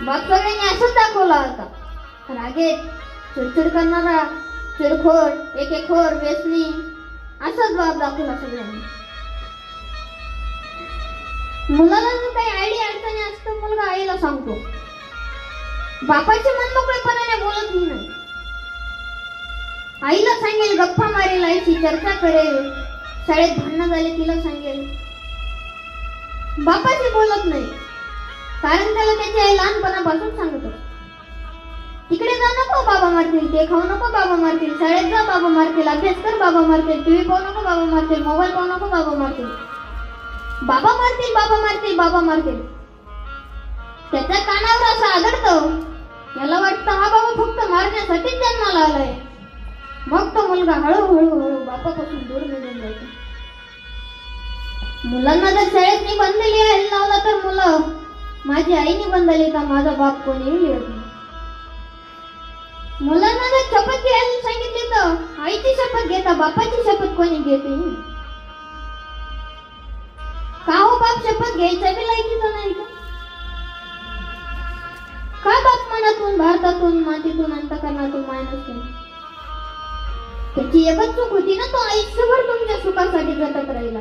मग सगळ्यांनी असंच दाखवला होता. रागेत चिडचिड करणारा चिडखोर एकेखोर व्यसनी असंच बाप दाखवला सगळ्यांनी. मुलाला जर काही आयडिया अडचणी असतं मुलगा आईला सांगतो. बापाचे मन मोकळेपणाने बोलत नाही. आईला सांगेल गप्पा मारेल आईची चर्चा करेल. शाळेत भांडणं झाले तिला सांगेल. बापाशी बोलत नाही. कारण त्याला त्याची आई लहानपणापासून सांगत असते. तिकडे जा नको बाबा मारतील ते खाऊ नको बाबा मारतील शाळेत जा बाबा मारतील अभ्यास कर बाबा मारतील टीव्ही पाहू नको बाबा मारतील मोबाईल पाहू नको बाबा मारतील. बाबा मारतील बाबा मारतील बाबा मारतील. त्याच्या कानावर असं आदळतं याला वाटतं हा बाबा फक्त मारण्यासाठीच जन्माला आलाय. मग तो मुलगा हळूहळू हळू बापापासून दूर निघून जायचा. मुलांना जर शाळेत निबंध लिहायला लावला तर मुलं माझी आई निबंध लिहिता माझा बाप कोणीही लिहत नाही मुलांना जर शपथ घ्यायला सांगितली तर आईची शपथ घेता बापाची शपथ कोणी घेते का हो बाप शपथ घ्यायचा बी लायकीचा नाही का? बाप मनातून भारतातून मातीतून अंतकरणातून मायनस त्याची एकच चूक होती ना तो आयुष्यभर तुमच्या सुखासाठी झटत राहिला.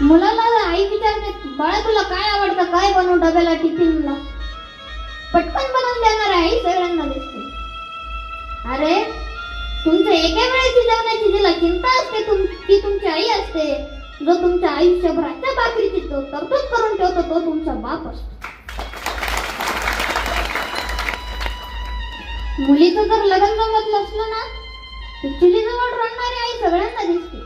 मुलाला आई विचारते बाळा तुला काय आवडतं? काय बनवू डब्याला टिफिनला पटकन बनवून देणार आई सगळ्यांना दिसते. अरे तुमचं एका वेळेची जेवणाची तिला चिंता असते तुम ती तुमची आई असते. जो तुमच्या आयुष्यभराच्या बाकरीची तो तरतूद करून ठेवतो तो तुमचा बाप असतो. मुलीचं जर लग्न जमत नसलं ना तर चुलीजवळ रडणारी आई सगळ्यांना दिसते.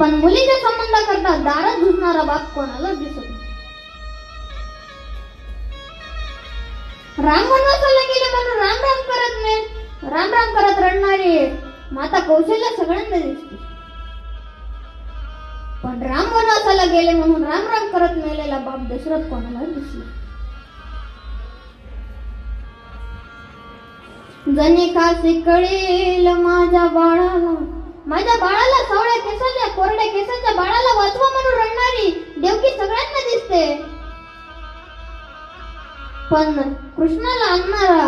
पण मुलीच्या संबंधाकरता दारात झुजणारा बाप कोणाला दिसत नाही. राम वनवासाला गेले म्हणून राम राम करत नाही. राम राम करत रडणारी माता कौशल्य सगळ्यांना दिसते. पण राम वनवासाला गेले म्हणून राम राम करत मेलेला बाप दशरथ कोणाला दिसला जणे कासे कळेल माझ्या बाळाला माझ्या बाळा बाळाला सावळ्या केसांच्या कोरड्या केसांच्या बाळाला वाचवा म्हणून रडणारी देवकी सगळ्यांना दिसते. पण कृष्णाला आणणारा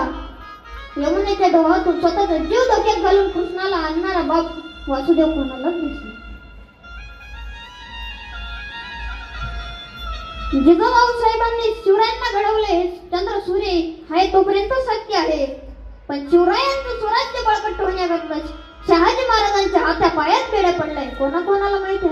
यमुनेच्या डोहातून स्वतःचा जीव धोक्यात घालून कृष्णाला आणणारा बाप वासुदेव कोणालाच दिसला जिजाबाऊ साहेबांनी शिवरायांना घडवले चंद्र सूर्य हाय तोपर्यंत सत्य आहे. पण शिवरायांचं स्वराज्य बळकट कोणाला माहीत आहे